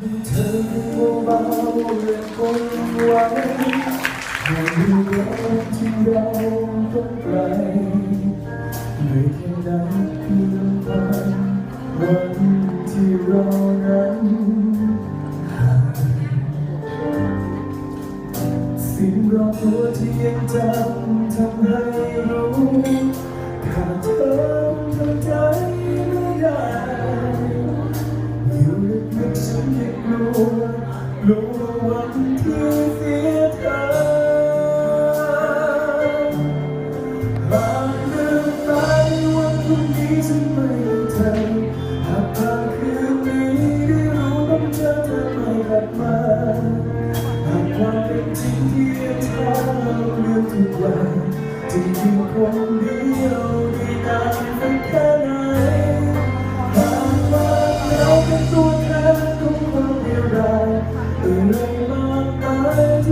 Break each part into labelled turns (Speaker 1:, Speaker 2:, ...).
Speaker 1: เธอเบาๆและคนไว้ให้ดูเราที่เราต้องไกลด้วยแค่นั้นเพียำพังวันที่เรานั้นห่างสิ่งรอบตัวที่ยังจำทำให้รู้ขาดเธอ รู้วันที่เสียเธอหากลืมไปวันพรุ่งนฉันไม่เธอหากเธอคืนนี้ได้รู้ต้องเจอเธไม่กลับมหากความเป็นจริงที่เธอเลือกทุกวันจะอยู่คนดียวได้นานแค่ไหนหากว่าเราเป็นตัว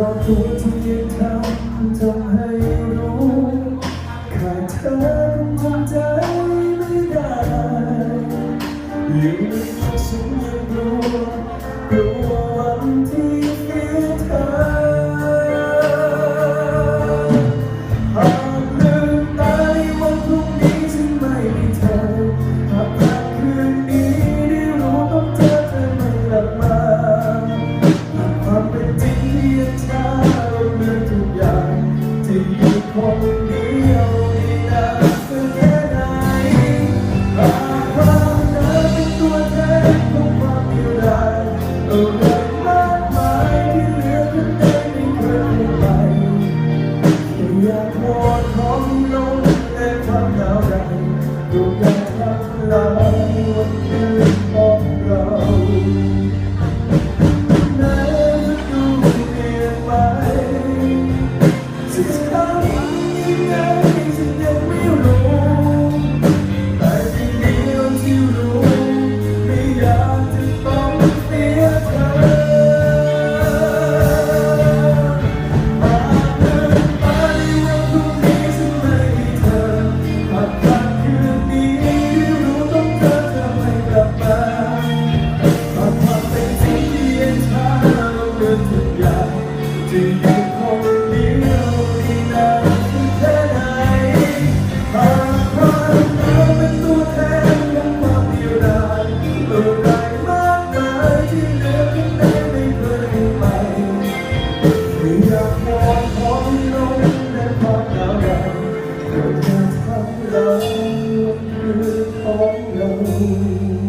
Speaker 1: เราตัวทุกอย่งทำทำให้รู้ขาดเธอคงทำใจไม่ได้อยู่ในความสุขยังรู้รู้ 사랑을 걸려
Speaker 2: 그